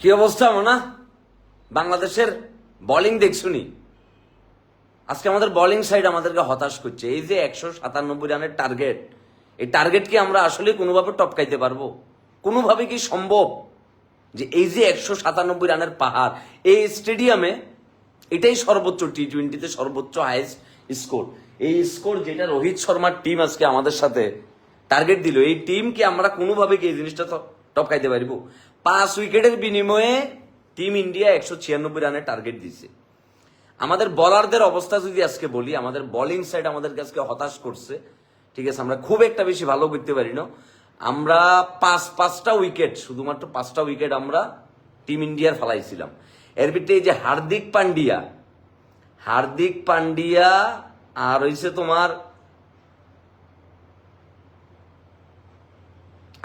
কি অবস্থা, মোনা? বাংলাদেশের বোলিং দেখছুনি? আজকে আমাদের বোলিং সাইড আমাদেরকে হতাশ করছে। এই যে একশো সাতানব্বই রানের টার্গেট এই টার্গেট কি আমরা আসলে কোনোভাবে টপকাইতে পারব? কোনোভাবে কি সম্ভব যে এই যে একশো সাতানব্বই রানের পাহাড়, এই স্টেডিয়ামে এটাই সর্বোচ্চ টি টোয়েন্টিতে সর্বোচ্চ হাইস্ট স্কোর এই স্কোর যেটা রোহিত শর্মার টিম আজকে আমাদের সাথে টার্গেট দিল, এই টিম কি আমরা কোনোভাবে কি এই জিনিসটা টপকাইতে পারব? পাঁচ উইকেটের বিনিময়ে টিম ইন্ডিয়া একশো ছিয়ানব্বই রানের টার্গেট দিছে আমাদের বলারদের অবস্থা যদি আজকে বলি, আমাদের বোলিং সাইড আমাদেরকে আজকে হতাশ করছে। ঠিক আছে, আমরা খুব একটা বেশি ভালো করতে পারি না। আমরা পাঁচ, পাঁচটা উইকেট শুধুমাত্র পাঁচটা উইকেট আমরা টিম ইন্ডিয়ার ফেলাইছিলাম। এর ভিতরে এই যে হার্দিক পান্ডিয়া হার্দিক পান্ডিয়া আর হইছে তোমার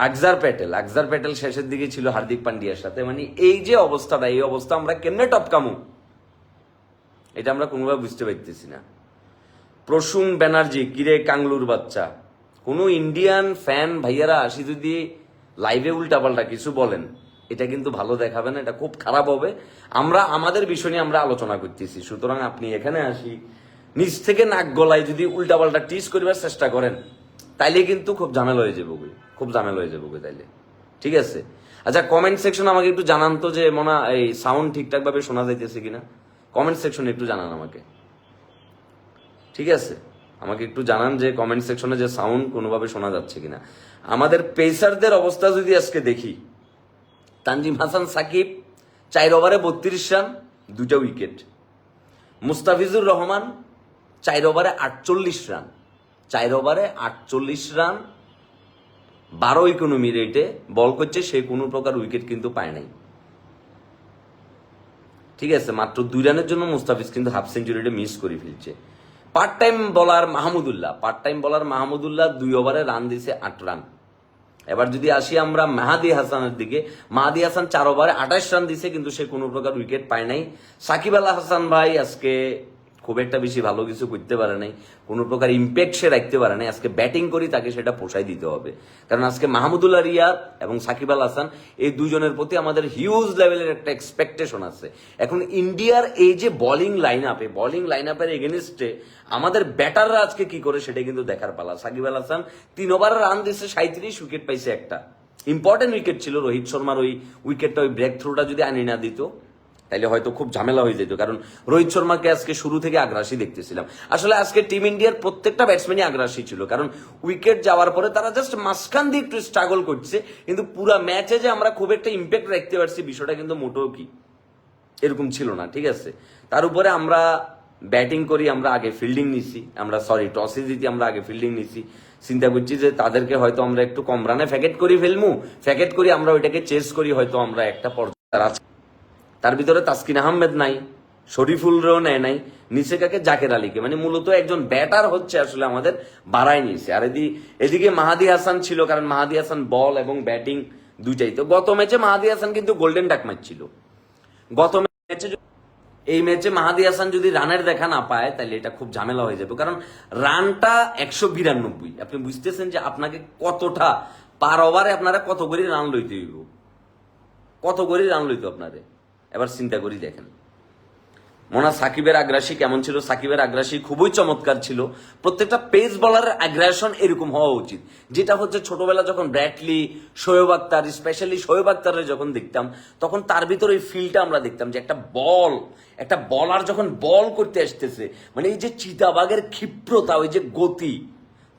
আকজার প্যাটেল। আকজার প্যাটেল শেষের দিকে ছিল হার্দিক পান্ডিয়ার সাথে। মানে এই যে অবস্থাটা, এই অবস্থা আমরা কেমনে টপকামু? এটা আমরা কোনোভাবে বুঝতে পারতেছি না। প্রসূন ব্যানার্জি, কিরে কাংলুর বাচ্চা? কোনো ইন্ডিয়ান ফ্যান ভাইয়ারা আসি যদি লাইভে উল্টাপাল্টা কিছু বলেন, এটা কিন্তু ভালো দেখাবে না, এটা খুব খারাপ হবে। আমরা, আমাদের বিষয় নিয়ে আমরা আলোচনা করতেছি। সুতরাং আপনি এখানে আসি নিচ থেকে নাক গলায় যদি উল্টাপাল্টা টিস করিবার চেষ্টা করেন। তাইলে কিন্তু খুব ঝামেলা হয়ে যাব। খুব ঝামেলা হয়ে যাব তাইলে। ঠিক আছে? আচ্ছা কমেন্ট সেকশন আমাকে একটু জানান তো যে মনে, এই সাউন্ড ঠিকঠাক ভাবে শোনা যাইতেছে কিনা। কমেন্ট সেকশনে একটু জানান আমাকে। ঠিক আছে? আমাকে একটু জানান যে কমেন্ট সেকশনে যে সাউন্ড কোনোভাবে শোনা যাচ্ছে কিনা। আমাদের পেসারদের অবস্থা যদি আজকে দেখি, তানজিম হাসান সাকিব, চার ওভারে বত্রিশ রান দুটা উইকেট মুস্তাফিজুর রহমান, চার ওভারে আটচল্লিশ রান। চার ওভারে আটচল্লিশ রান, বারো ইকোনমি রেটে বল করছে, সে কোনো প্রকার উইকেট কিন্তু পায় নাই। ঠিক আছে, মাত্র দুই রানের জন্য মুস্তাফিজ কিন্তু হাফ সেঞ্চুরিটা মিস করে ফেলছে। পার্ট টাইম বলার মাহমুদুল্লাহ পার্ট টাইম বলার মাহমুদুল্লাহ দুই ওভারে রান দিছে আট রান। এবার যদি আসি আমরা মাহাদি হাসানের দিকে, মাহাদি হাসান চার ওভারে আঠাশ রান দিছে, কিন্তু সে কোনো প্রকার উইকেট পায় নাই। সাকিব আল হাসান ভাই আজকে খুব একটা বেশি ভালো কিছু করতে পারে নাই, কোনো প্রকার ইম্প্যাক্ট সে রাখতে পারে নাই। আজকে ব্যাটিং করি, তাকে সেটা পোষাই দিতে হবে। কারণ আজকে মাহমুদুল্লাহ রিয়াদ এবং সাকিব আল হাসান, এই দুজনের প্রতি আমাদের হিউজ লেভেলের একটা এক্সপেকটেশন আছে। এখন ইন্ডিয়ার এই যে বোলিং লাইন আপে বোলিং লাইন আপের এগেনস্টে আমাদের ব্যাটাররা আজকে কি করে সেটা কিন্তু দেখার পালা। সাকিব আল হাসান তিন ওভারে রান দিচ্ছে সাঁত্রিশ উইকেট পাইছে একটা। ইম্পর্টেন্ট উইকেট ছিল রোহিত শর্মার ওই উইকেটটা ওই ব্রেক থ্রুটা যদি আনি না দিত। তাইলে হয়তো খুব ঝামেলা হয়ে যেত, কারণ রোহিত শর্মাকে আজকে শুরু থেকে আগ্রাসী দেখতেছিলাম। আসলে আজকে টিম ইন্ডিয়ার প্রত্যেকটা ব্যাটসম্যানই আগ্রাসী ছিল, কারণ উইকেট যাওয়ার পরে তারা জাস্ট মাঝখান দিয়ে একটু স্ট্রাগল করছে, কিন্তু পুরো ম্যাচে যে আমরা খুব একটা ইম্প্যাক্ট রাখতে পারছি বিষয়টা কিন্তু মোটেও কি এরকম ছিল না, ঠিক আছে? তার উপরে আমরা ব্যাটিং করি, আমরা আগে ফিল্ডিং নিছি, আমরা সরি টসে জিতি, আমরা আগে ফিল্ডিং নিছি। চিন্তা করছি যে তাদেরকে হয়তো আমরা একটু কম রানে ফ্যাকেট করি ফেলমু ফ্যাকেট করি আমরা ওইটাকে চেস করি, হয়তো আমরা একটা পর্যায়ে তার ভিতরে তাসকিন আহমেদ নাই, শরীফুলরেও নেয় নাই, নিচে কাকে? জাকের আলীকে। মানে মূলত একজন ব্যাটার হচ্ছে আসলে আমাদের বাড়ায় নিয়েছে। আর এদি এদিকে মাহাদি হাসান ছিল, কারণ মাহাদি হাসান বল এবং ব্যাটিং দুইটাই। তো গত ম্যাচে মাহাদি হাসান কিন্তু গোল্ডেন ডাক ম্যাচ গত ম্যাচে এই ম্যাচে মাহাদি হাসান যদি রানের দেখা না পায়, তাহলে এটা খুব ঝামেলা হয়ে যাবে। কারণ রানটা একশো বিরানব্বই। আপনি বুঝতেছেন যে আপনাকে কতটা পার ওভারে আপনারা কত করে রান লইতে হইব? কত করে রান লইতো আপনারে? এবার চিন্তা করি দেখেন। মোনা সাকিবের আগ্রাসী কেমন ছিল? সাকিবের আগ্রাসী খুবই চমৎকার ছিল। প্রত্যেকটা পেস বলারের আগ্রাসন এরকম হওয়া উচিত। যেটা হচ্ছে ছোটবেলা যখন Brett Lee Shoaib Akhtar specially Shoaib আক্তারের যখন দেখতাম, তখন তার ভিতরে ওই ফিলটা আমরা দেখতাম যে একটা বল একটা বলার যখন বল করতে আসতেছে মানে এই যে চিতাবাগের ক্ষিপ্রতা, ওই যে গতি,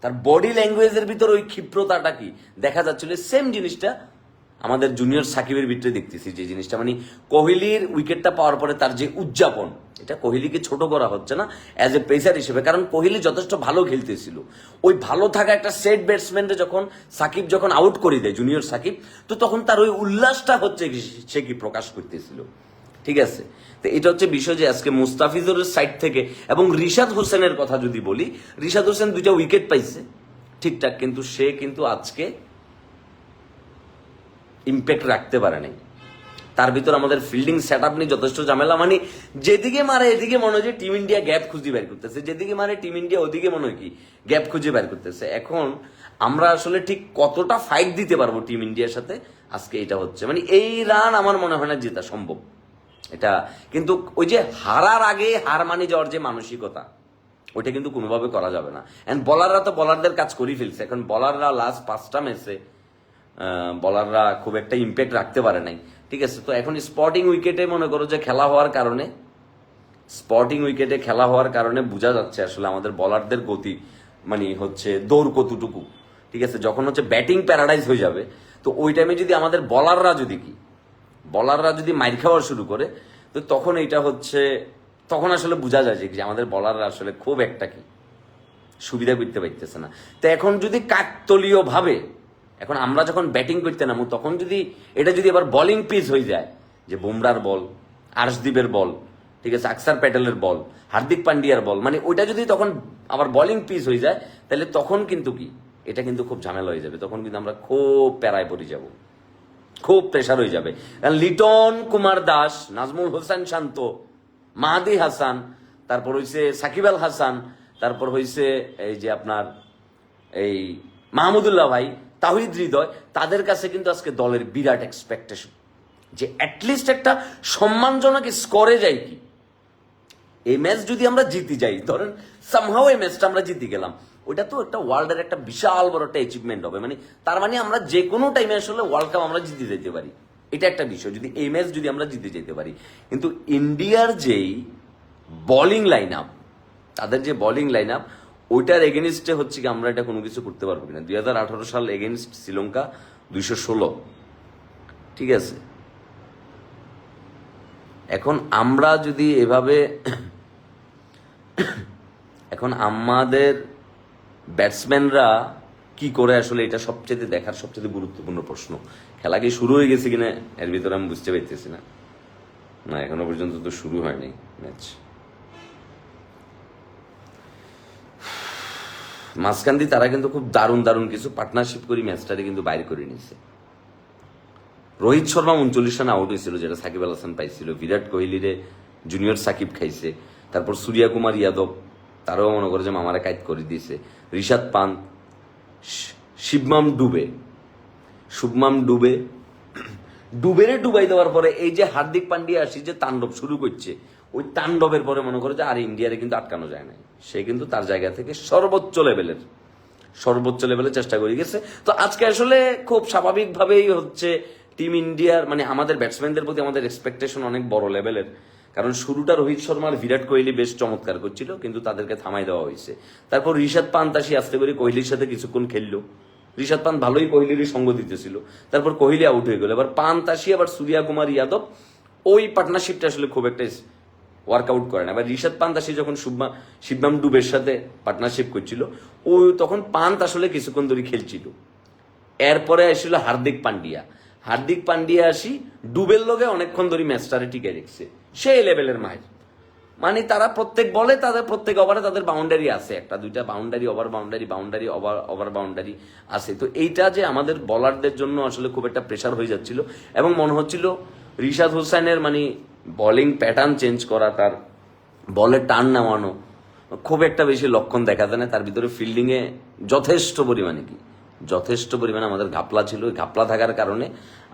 তার বডি ল্যাঙ্গুয়েজের ভিতরে ওই ক্ষিপ্রতাটা কি? দেখা যাচ্ছিল সেম জিনিসটা আমাদের জুনিয়র সাকিবের ভিতরে দেখতেছি যে জিনিসটা। মানে কোহলির উইকেটটা পাওয়ার পরে তার যে উদযাপন, এটা কোহলিকে ছোট করা হচ্ছে না অ্যাজ এ পেসার হিসেবে। কারণ কোহলি যথেষ্ট ভালো খেলতেছিল। ওই ভালো থাকা একটা সেট ব্যাটসম্যানকে যখন সাকিব যখন আউট করে দেয় জুনিয়র সাকিব, তো তখন তার ওই উল্লাসটা হচ্ছে সে কি প্রকাশ করতেছিল। ঠিক আছে? তো এটা হচ্ছে বিষয় যে আজকে মুস্তাফিজুরের সাইড থেকে এবং রিশাদ হোসেনের কথা যদি বলি, রিশাদ হোসেন দুইটা উইকেট পাইছে, ঠিকঠাক। কিন্তু সে কিন্তু আজকে ইম্প্যাক্ট রাখতে পারে নাই। তার ভিতর আমাদের ফিল্ডিং সেট আপ নিয়ে যথেষ্ট ঝামেলা মানে যেদিকে মারে এদিকে মনে হয় যে টিম ইন্ডিয়া গ্যাপ খুঁজে বের করতেছে। যেদিকে মারে টিম ইন্ডিয়া ওদিকে মনে হয় কি গ্যাপ খুঁজে বের করতেছে। এখন আমরা আসলে ঠিক কতটা ফাইট দিতে পারব টিম ইন্ডিয়ার সাথে? আজকে এটা হচ্ছে। মানে এই রান আমার মনে হয় না জেতা সম্ভব। এটা কিন্তু ওই যে হারার আগে হার মানে যাওয়ার যে মানসিকতা, ওইটা কিন্তু কোনোভাবে করা যাবে না। এন্ড বলাররা তো বলারদের কাজ করেই ফেলছে। এখন বলাররা লাস্ট পাঁচটা ম্যাচে বলাররা খুব একটা ইম্প্যাক্ট রাখতে পারে নাই। ঠিক আছে? তো এখন স্পটিং উইকেটে মনে করো যে খেলা হওয়ার কারণে স্পটিং উইকেটে খেলা হওয়ার কারণে বোঝা যাচ্ছে আসলে আমাদের বলারদের গতি মানে হচ্ছে দৌড় কতটুকু ঠিক আছে? যখন হচ্ছে ব্যাটিং প্যারাডাইজ হয়ে যাবে, তো ওই টাইমে যদি আমাদের বলাররা যদি কি বলাররা যদি মাইর খাওয়া শুরু করে, তো তখন এটা হচ্ছে, তখন আসলে বোঝা যায় যে আমাদের বলাররা আসলে খুব একটা কি সুবিধা করতে পারতেছে না। তো এখন যদি কাকতলীয় ভাবে এখন আমরা যখন ব্যাটিং করতে নামু, তখন যদি, এটা যদি আবার বোলিং পিচ হয়ে যায়, যে বুমরার বল, আর্শদীপের বল, ঠিক আছে, আকসার প্যাটেলের বল, হার্দিক পান্ডিয়ার বল মানে ওইটা যদি তখন আবার বলিং পিচ হয়ে যায়, তাহলে তখন কিন্তু কি, এটা কিন্তু খুব ঝামেলা হয়ে যাবে, তখন কিন্তু আমরা খুব প্যারায় পড়ে যাব। খুব প্রেশার হয়ে যাবে। লিটন কুমার দাস, নাজমুল হোসেন শান্ত, মাহাদি হাসান, তারপর হইছে সাকিব আল হাসান, তারপর হইছে এই যে আপনার, এই মাহমুদুল্লাহ ভাই তাহিদ হৃদয়, তাদের কাছে কিন্তু আজকে দলের বিরাট এক্সপেকটেশন যে অ্যাটলিস্ট একটা সম্মানজনক স্কোরে যাই কি। এই ম্যাচ যদি আমরা জিতে যাই, ধরেন সামহাও এই ম্যাচটা আমরা জিতে গেলাম। ওটা তো একটা ওয়ার্ল্ডের একটা বিশাল বড় একটা অ্যাচিভমেন্ট হবে। মানে তার মানে আমরা যে কোনো টাইমে আসলে ওয়ার্ল্ড কাপ আমরা জিতে যেতে পারি। এটা একটা বিষয়। যদি এই ম্যাচ যদি আমরা জিতে যেতে পারি। কিন্তু ইন্ডিয়ার যেই বোলিং লাইন আপ তাদের যে বোলিং লাইন আপ ওইটার এগেনস্টে হচ্ছে কি আমরা এটা কোনো কিছু করতে পারব কিনা? দুই হাজার আঠারো সাল এগেনস্ট শ্রীলঙ্কা দুইশো ষোলো। ঠিক আছে? এখন আমরা যদি এভাবে এখন আমাদের ব্যাটসম্যানরা কি করে আসলে এটা সবচেয়ে দেখার সবচেয়ে গুরুত্বপূর্ণ প্রশ্ন? খেলা কি শুরু হয়ে গেছে কিনা? এর ভিতরে আমি বুঝতে পারতেছি না। না, এখনও পর্যন্ত তো শুরু হয়নি ম্যাচ মাঝখান দিয়ে তারা কিন্তু খুব দারুণ দারুণ কিছু পার্টনারশিপ করে ম্যাচটারে কিন্তু বাইরে করে নিছে রোহিত শর্মা উনচল্লিশ রান আউট হয়েছিল, যেটা সাকিব আল হাসান পাইছিল। বিরাট কোহলিরে জুনিয়র সাকিব খাইছে। তারপর সূর্যা কুমার যাদব, তারাও মনে করে যে মামারা কাইত করে দিয়েছে। ঋষাদ পান্ত শিবমাম ডুবে। শুভমাম ডুবে। ডুবেরে ডুবাই দেওয়ার পরে এই যে হার্দিক পান্ডিয়া আসি যে তাণ্ডব শুরু করছে ওই তাণ্ডবের পরে মনে করে যে আর ইন্ডিয়ারে কিন্তু আটকানো যায় না সে কিন্তু তার জায়গা থেকে সর্বোচ্চ লেভেলের, সর্বোচ্চ লেভেলে চেষ্টা করে গেছে। তো আজকে আসলে খুব স্বাভাবিকভাবেই হচ্ছে টিম ইন্ডিয়ার মানে আমাদের ব্যাটসম্যানদের প্রতি আমাদের এক্সপেকটেশন অনেক বড় লেভেলের। কারণ শুরুটা রোহিত শর্মার, বিরাট কোহলি বেশ চমৎকার করছিল, কিন্তু তাদেরকে থামাই দেওয়া হয়েছে। তারপর ঋষাদ পান্ত আসি আস্তে করে কোহলির সাথে কিছুক্ষণ খেললো। ঋষাদ পান্ত ভালোই কোহলিরই সঙ্গ দিতেছিল। তারপর কোহলি আউট হয়ে গেল। এবার পান্ত আসি, আবার সূর্যা কুমার যাদব ওই পার্টনারশিপটা আসলে খুব একটা ওয়ার্কআউট করে না। এবার ঋষাদ পান্ত আসি যখন শুভমা শিবনাম ডুবের সাথে পার্টনারশিপ করছিল, ও তখন পান্ত আসলে কিছুক্ষণ ধরে খেলছিল। এরপরে আসছিল হার্দিক পান্ডিয়া। হার্দিক পান্ডিয়া আসি ডুবের লোকে অনেকক্ষণ ধরে ম্যাচটারে টিকে রেখছে। সেই লেভেলের মায়ের মানে তারা প্রত্যেক বলে, তাদের প্রত্যেক ওভারে তাদের বাউন্ডারি আছে। একটা, দুইটা boundary over boundary boundary over over boundary আছে। তো এইটা যে আমাদের বলারদের জন্য আসলে খুব একটা প্রেশার হয়ে যাচ্ছিল। এবং মনে হচ্ছিল রিশাদ হোসেনের মানে বোলিং প্যাটার্ন চেঞ্জ করা, তার বলে টান নেওয়ানো খুব একটা বেশি লক্ষণ দেখা যায় না। তার ভিতরে ফিল্ডিংয়ে যথেষ্ট পরিমাণে কি? যথেষ্ট পরিমাণে আমাদের ঘাপলা ছিল। ঘাপলা থাকার কারণে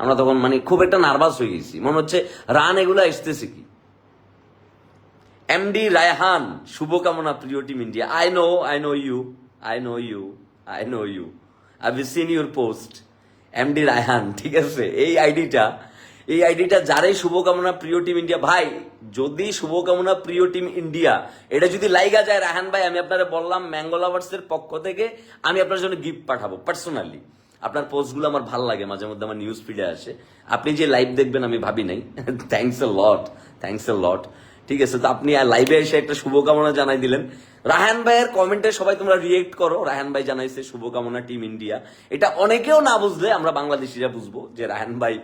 আমরা তখন মানে খুব একটা নার্ভাস হয়ে গেছি। মনে হচ্ছে রান এগুলো আসতেছে কি? এমডি রায়হান শুভকামনা প্রিয় team India I know I know you I know you I know you I be seen your post MD Raihan ঠিক আছে? এই আইডিটা এই আইডিটা যারাই শুভকামনা প্রিয় টিম ইন্ডিয়া, ভাই, যদি শুভকামনা প্রিয় টিম ইন্ডিয়া, এটা যদি লাইগা যায় রায়হান ভাই, আমি আপনারা বললাম, ম্যাঙ্গো লাভার্সের পক্ষ থেকে আমি আপনার জন্য গিফট পাঠাবো পার্সোনালি আপনার পোস্টগুলো আমার ভালো লাগে, মাঝে মধ্যে আমার নিউজ ফিডে আসে। আপনি যে লাইভ দেখবেন, আমি ভাবি নাই। Thanks a lot thanks a lot ঠিক আছে, তো আপনি লাইভে এসে একটা শুভকামনা জানাই দিলেন। রাহান ভাইয়ের কমেন্টে সবাই তোমরা রিয়েক্ট করো। রাহান ভাই জানাইছে, শুভকামনা টিম ইন্ডিয়া। এটা অনেকেও না বুঝলে আমরা বাংলাদেশিরা বুঝব যে রাহান ভাই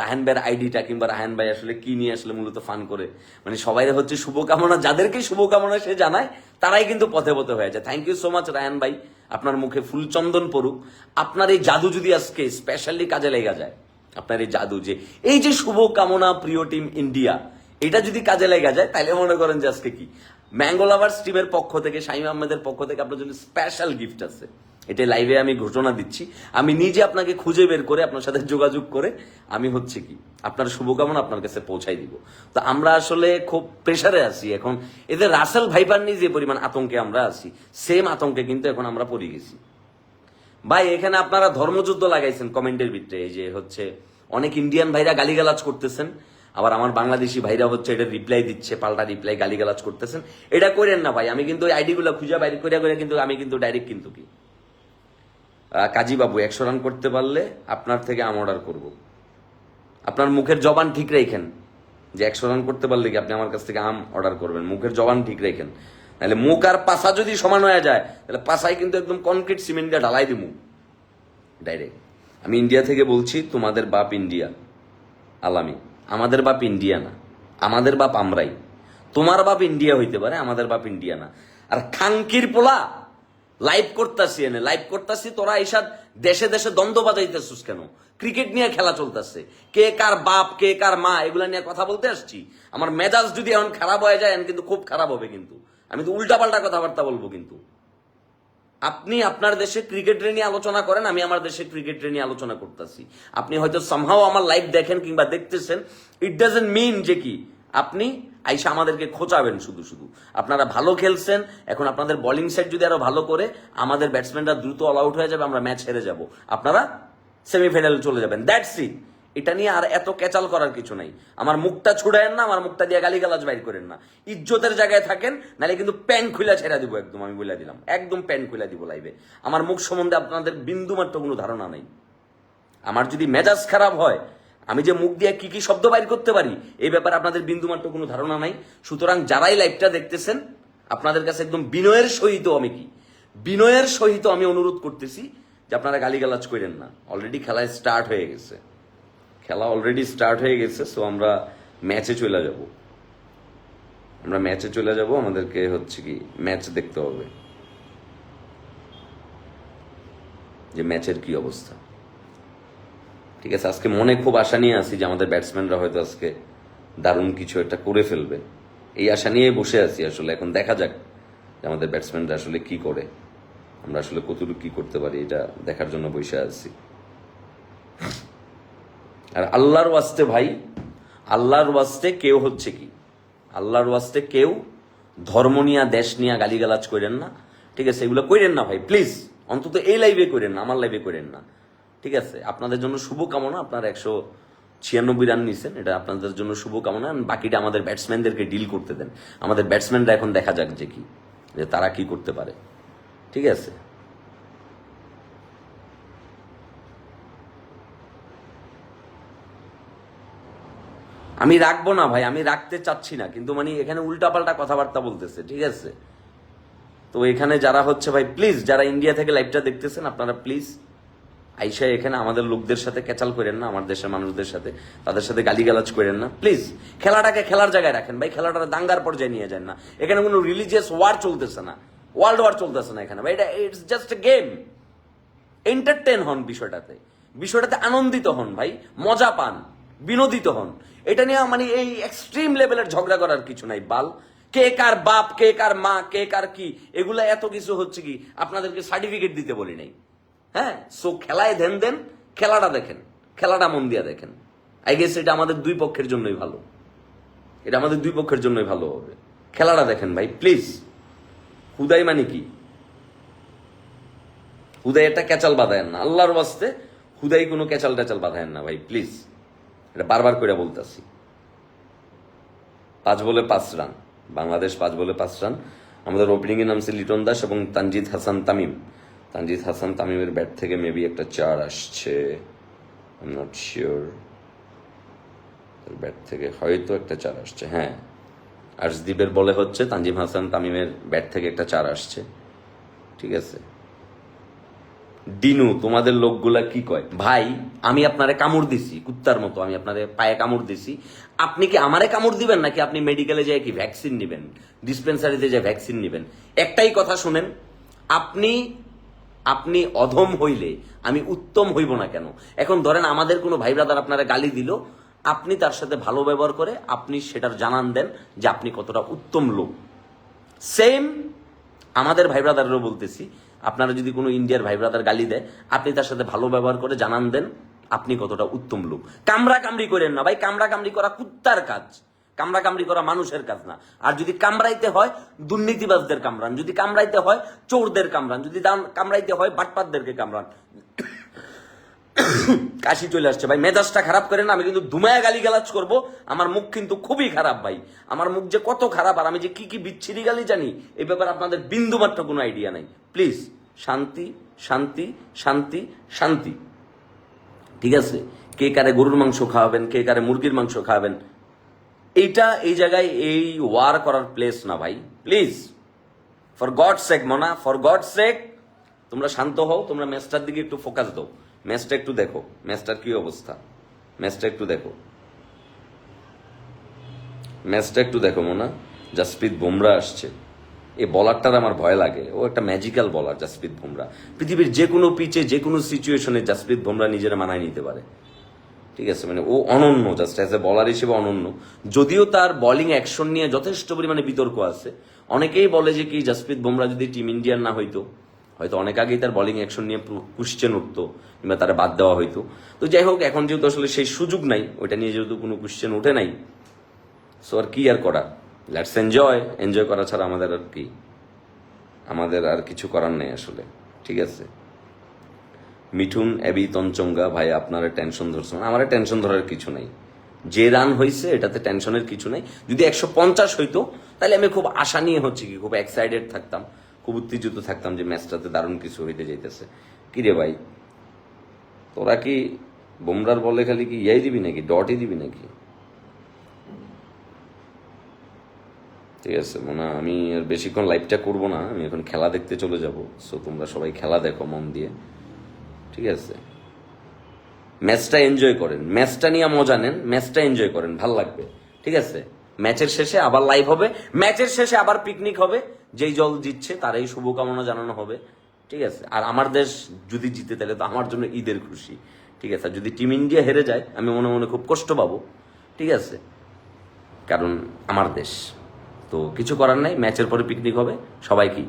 রাহান ভাইয়ের আইডিটা কিংবা রাহান ভাই আসলে কি নিয়ে আসলে মূলত ফান করে। মানে সবাই হচ্ছে শুভকামনা, যাদেরকে শুভকামনা সে জানায়, তারাই কিন্তু পথে পথে হয়ে যায়। Thank you so much Rahan ভাই। আপনার মুখে ফুলচন্দন পড়ুক। আপনার এই জাদু যদি আজকে স্পেশালি কাজে লেগে যায়, আপনার এই জাদু যে, এই যে শুভ কামনা প্রিয় টিম ইন্ডিয়া এটা যদি কাজে লেগে যায় তাহলে মনে করেন যে আজকে কি? ম্যাঙ্গো লাভার্স টিমের পক্ষ থেকে শাহিম আহমেদের পক্ষ থেকে আপনার জন্য স্পেশাল গিফট আছে। এটা লাইভে আমি ঘোষণা দিচ্ছি। আমি নিজে আপনাকে খুঁজে বের করে আপনার সাথে যোগাযোগ করে আমি হচ্ছে কি, আপনার শুভকামনা আপনার কাছে পৌঁছাই দিব। তো আমরা আসলে খুব প্রেসারে আছি এখন। এদের রাসেল ভাইপার নিয়ে যে পরিমাণ আতঙ্কে আমরা আছি সেম আতঙ্কে কিন্তু এখন আমরা পড়ে গেছি। ভাই, এখানে আপনারা ধর্মযুদ্ধ লাগাইছেন কমেন্টের ভিতরে, এই যে হচ্ছে অনেক ইন্ডিয়ান ভাইরা গালিগালাজ করতেছেন, আবার আমার বাংলাদেশি ভাইরা হচ্ছে এটা রিপ্লাই দিচ্ছে, পাল্টা রিপ্লাই গালিগালাজ করতেছেন। এটা করেন না ভাই, আমি কিন্তু ওই আইডি গুলো খুঁজে বাইরে করে করে কিন্তু আমি কিন্তু ডাইরেক্ট কিন্তু কি? আহ, কাজী বাবু একশো রান করতে পারলে আপনার থেকে আম অর্ডার করব। আপনার মুখের জবান ঠিক রেখেন যে একশো রান করতে পারলে কি আপনি আমার কাছ থেকে আম অর্ডার করবেন? মুখের জবান ঠিক রেখেন। তাহলে মুখ আর পাশা যদি সমান হয়ে যায় তাহলে পাশায় কিন্তু একদম কনক্রিট সিমেন্ট দিয়ে ঢালাই দিব ডাইরেক্ট আমি ইন্ডিয়া থেকে বলছি তোমাদের বাপ ইন্ডিয়া আলামি। আমাদের বাপ ইন্ডিয়া না। আমাদের বাপ আমরাই। তোমার বাপ ইন্ডিয়া হইতে পারে আমাদের বাপ ইন্ডিয়া না। আর খাঙ্কির পোলা লাইভ করতাছি এনে। লাইভ করতাছি, তোরা এইসব দেশে দেশে দ্বন্দ্ব বাজাইতেছিস কেন? ক্রিকেট নিয়ে খেলা চলতেছে। কে কার বাপ, কে কার মা, এগুলা নিয়ে কথা বলতে আসছি? আমার মেজাজ যদি এখন খারাপ হয়ে যায় কিন্তু খুব খারাপ হবে কিন্তু। আমি তো উল্টাপাল্টা কথাবার্তা বলব কিন্তু। আপনি আপনার দেশে ক্রিকেট নিয়ে আলোচনা করেন, আমি আমার দেশে ক্রিকেট নিয়ে আলোচনা করতেছি। আপনি হয়তো সামহাও আমার লাইভ দেখেন কিংবা দেখতেছেন। ইট ডাজেন্ট মিন যে কি, আপনি আইসা আমাদেরকে খোঁচাবেন শুধু শুধু। আপনারা ভালো খেলছেন, এখন আপনাদের বোলিং সেট যদি আরও ভালো করে, আমাদের ব্যাটসম্যানরা দ্রুত অল আউট হয়ে যাবে, আমরা ম্যাচ হেরে যাব। আপনারা সেমিফাইনালে চলে যাবেন। দ্যাটস ইট এটা নিয়ে আর এত ক্যাচাল করার কিছু নাই। আমার মুখটা ছুড়ায়েন না, আমার মুখটা দিয়ে গালিগালাজ বাইর করেন না। ইজ্জতের জায়গায় থাকেন, নাহলে কিন্তু প্যান খুলে ছেড়ে দিব একদম, আমি বলে দিলাম। একদম প্যান খুলে দিব লাইভে আমার মুখ সম্বন্ধে আপনাদের বিন্দু মাত্র কোনো ধারণা নাই। আমার যদি মেজাজ খারাপ হয় আমি যে মুখ দিয়ে কি কি শব্দ বাইর করতে পারি, এই ব্যাপারে আপনাদের বিন্দু মাত্র কোনো ধারণা নাই। সুতরাং যারাই লাইভটা দেখতেছেন, আপনাদের কাছে একদম বিনয়ের সহিত আমি কি? বিনয়ের সহিত আমি অনুরোধ করতেছি যে আপনারা গালিগালাজ করেন না। অলরেডি খেলায় স্টার্ট হয়ে গেছে। খেলা অলরেডি স্টার্ট হয়ে গেছে সো আমরা ম্যাচে চলে যাব। আমরা ম্যাচে চলে যাব, আমাদেরকে হচ্ছে কি ম্যাচ দেখতে হবে। যে ম্যাচের কি অবস্থা? ঠিক আছে, আজকে মনে খুব আশা নিয়ে আছি যে আমাদের ব্যাটসম্যানরা হয়তো আজকে দারুণ কিছু একটা করে ফেলবে। এই আশা নিয়ে বসে আছি আসলে, এখন দেখা যাক যে আমাদের ব্যাটসম্যানরা আসলে কি করে। আমরা আসলে কতটুকু কি করতে পারি, এটা দেখার জন্য বসে আছি। আর আল্লাহর ওয়াস্তে ভাই, আল্লাহর ওয়াস্তে কেউ হচ্ছে কি? আল্লাহর ওয়াস্তে কেউ ধর্ম নিয়া, দেশ নিয়া গালিগালাজ করেন না। ঠিক আছে, এগুলো করেন না ভাই প্লিজ অন্তত এই লাইভে করেন না, আমার লাইভে করেন না। ঠিক আছে? আপনাদের জন্য শুভ কামনা আপনার একশো ছিয়ানব্বই রান নিছেন, এটা আপনাদের জন্য শুভ কামনা বাকিটা আমাদের ব্যাটসম্যানদেরকে ডিল করতে দেন। আমাদের ব্যাটসম্যানরা এখন দেখা যাক যে কি, যে তারা কি করতে পারে। ঠিক আছে? আমি রাখব না ভাই, আমি রাখতে চাচ্ছি না, কিন্তু মানে এখানে উল্টাপাল্টা কথাবার্তা বলতেছে, ঠিক আছে? তো এখানে যারা হচ্ছে ভাই প্লিজ যারা ইন্ডিয়া থেকে লাইভটা দেখতেছেন, আপনারা প্লিজ আইসা এখানে আমাদের লোকদের সাথে ক্যাচাল করেন না, আমার দেশের মানুষদের সাথে। তাদের সাথে গালিগালাজ করেন না। প্লিজ খেলাটাকে খেলার জায়গায় রাখেন। ভাই খেলাটা দাঙ্গার পর্যায়ে নিয়ে যান না। এখানে কোনো রিলিজিয়াস ওয়ার চলতেছে না। ওয়ার্ল্ড ওয়ার চলতেছে না এখানে। ভাই, এটা it's just a game entertain হন বিষয়টাতে। বিষয়টাতে আনন্দিত হন, ভাই। মজা পান। বিনোদিত হন। এটা নিয়ে মানে এই এক্সট্রিম লেভেলের ঝগড়া করার কিছু নাই, বাল। কে কার বাপ, কে কার মা, কে কার কি, এগুলা এত কিছু হচ্ছে কি, আপনাদেরকে সার্টিফিকেট দিতে বলি নাই। হ্যাঁ সো খেলায় ধ্যান দেন, খেলাটা দেখেন, খেলাটা মন দিয়া দেখেন। আই গেস এটা আমাদের দুই পক্ষের জন্যই ভালো। এটা আমাদের দুই পক্ষের জন্যই ভালো হবে। খেলাটা দেখেন ভাই প্লিজ হুদাই মানে কি? হুদাই একটা ক্যাচাল বাঁধায়েন না। আল্লাহর বাস্তে হুদাই কোনো ক্যাচাল ট্যাচাল বাঁধায়েন না ভাই প্লিজ এটা বারবার করে বলতেছি। পাঁচ বলে পাঁচ রান। বাংলাদেশ পাঁচ বলে পাঁচ রান। আমাদের ওপেনিং এ নামছে লিটন দাস এবং তানজিদ হাসান তামিম। তানজিদ হাসান তামিমের ব্যাট থেকে মেবি একটা চার আসছে। নট শিওর ব্যাট থেকে হয়তো একটা চার আসছে হ্যাঁ। আর্শদীপের বলে হচ্ছে, তানজিম হাসান তামিমের ব্যাট থেকে একটা চার আসছে। ঠিক আছে। ডিনু, তোমাদের লোকগুলা কি কয়? ভাই, আমি আপনারে কামড় দিছি, কুত্তার মতো, আমি আপনাদের পায়ে কামড় দিছি। আপনি কি আমারে কামড় দিবেন, নাকি আপনি মেডিকেলে যেয়ে কি ভ্যাকসিন নেবেন? ডিসপেন্সারিতে যে ভ্যাকসিন নেবেন? একটাই কথা শুনেন, আপনি আপনি অধম হইলে আমি উত্তম হইব না কেন? এখন ধরেন আমাদের কোনো ভাই ব্রাদার আপনারা গালি দিল, আপনি তার সাথে ভালো ব্যবহার করে আপনি সেটার জানান দেন যে আপনি কতটা উত্তম লোক। সেম আমাদের ভাই ব্রাদারও বলতেছি, আপনারা যদি কোনো ইন্ডিয়ার ভাই ব্রাদার গালি দেয়, আপনি তার সাথে ভালো ব্যবহার করে জানান দেন আপনি কতটা উত্তম লোক। কামড়া কামড়ি করেন না ভাই কামড়া কামড়ি করা কুত্তার কাজ। কামড়া কামড়ি করা মানুষের কাজ না। আর যদি কামড়াইতে হয়, দুর্নীতিবাজদের কামড়ান। যদি কামড়াইতে হয়, চোরদের কামড়ান। যদি কামড়াইতে হয় বাটপাতদেরকে কামড়ান। কাশি চলে আসছে। ভাই, মেজাজটা খারাপ করে না, আমি কিন্তু ধুমায়া গালি গালাজ করব। আমার মুখ কিন্তু খুবই খারাপ, ভাই। আমার মুখ যে কত খারাপ, আর আমি যে কি কি বিচ্ছিরি গালি জানি এই ব্যাপারে আপনাদের বিন্দু মাত্র কোনো আইডিয়া নাই। প্লিজ, শান্তি শান্তি শান্তি শান্তি। ঠিক আছে? কে কারে গরুর মাংস খাওয়াবেন, কে কারে মুরগির মাংস খাওয়াবেন এইটা এই জায়গায় এই ওয়ার করার প্লেস না ভাই। প্লিজ ফর গড সেক মনা ফর গড সেক তোমরা শান্ত হও, তোমরা ম্যাচটার দিকে একটু ফোকাস দাও। ম্যাচটা একটু দেখো, ম্যাচটার কি অবস্থা? ম্যাচটা একটু দেখো। ম্যাচটা একটু দেখো, মোনা জাসপ্রীত বুমরা আসছে। এই বলারটার আমার ভয় লাগে। ও একটা ম্যাজিক্যাল বলার জাসপ্রীত বুমরা পৃথিবীর যে কোনো পিচে যে কোনো সিচুয়েশনে জাসপ্রীত বুমরা নিজেরা মানায় নিতে পারে। ঠিক আছে মানে ও অনন্য জাস্ট অ্যাজ এ বলার হিসেবে অনন্য। যদিও তার বোলিং অ্যাকশন নিয়ে যথেষ্ট পরিমাণে বিতর্ক আছে। অনেকেই বলে যে কি জাসপ্রীত বুমরা যদি টিম ইন্ডিয়ার না হইতো, হয়তো অনেক আগেই তার বলিং অ্যাকশন নিয়ে কোশ্চেন উঠতো, কিংবা তারা বাদ দেওয়া হইতো। তো যাই হোক, এখন যেহেতু আসলে সেই সুযোগ নাই, ওইটা নিয়ে যেহেতু কোনো কোশ্চেন ওঠে নাই সো আর কি আর করা? লেটস এনজয় এনজয় করা ছাড়া আমাদের আর কি, আমাদের আর কিছু করার নেই আসলে, ঠিক আছে? মিঠুন, এবি তঞ্চঙ্গা ভাই, আপনারা টেনশন ধরছেন আমার টেনশন ধরার কিছু নাই। যে রান হয়েছে এটাতে টেনশনের কিছু নাই। যদি একশো পঞ্চাশ হইতো, তাহলে আমি খুব আশা নিয়ে হচ্ছে কি, খুব এক্সাইটেড থাকতাম। খুব উত্তেজিত থাকতাম যে ম্যাচটাতে দারুণ কিছু হইতে যাইতেছে। কি রে ভাই? তোরা কি বুমরার বলে খালি কি ইয়াই দিবি নাকি? ডটই দিবি নাকি? ঠিক আছে মানে আমি আর বেশিক্ষণ লাইভটা করব না। আমি এখন খেলা দেখতে চলে যাব। সো তোমরা সবাই খেলা দেখো মন দিয়ে। ঠিক আছে? ম্যাচটা এনজয় করেন। ম্যাচটা নিয়ে মজা নেন, ম্যাচটা এনজয় করেন, ভালো লাগবে। ঠিক আছে? ম্যাচের শেষে আবার লাইভ হবে। ম্যাচের শেষে আবার পিকনিক হবে। যেই জল জিতছে, তারাই শুভকামনা জানানো হবে। ঠিক আছে? আর আমার দেশ যদি জিতে, তাহলে তো আমার জন্য ঈদের খুশি। ঠিক আছে? আর যদি টিম ইন্ডিয়া হেরে যায়, আমি মনে মনে খুব কষ্ট পাবো। ঠিক আছে? কারণ আমার দেশ। তো কিছু করার নাই, ম্যাচের পরে পিকনিক হবে। সবাই কি?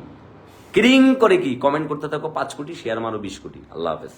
কিরিং করে কি? কমেন্ট করতে থাকো পাঁচ কোটি শেয়ার মারো বিশ কোটি। আল্লাহ হাফেজ।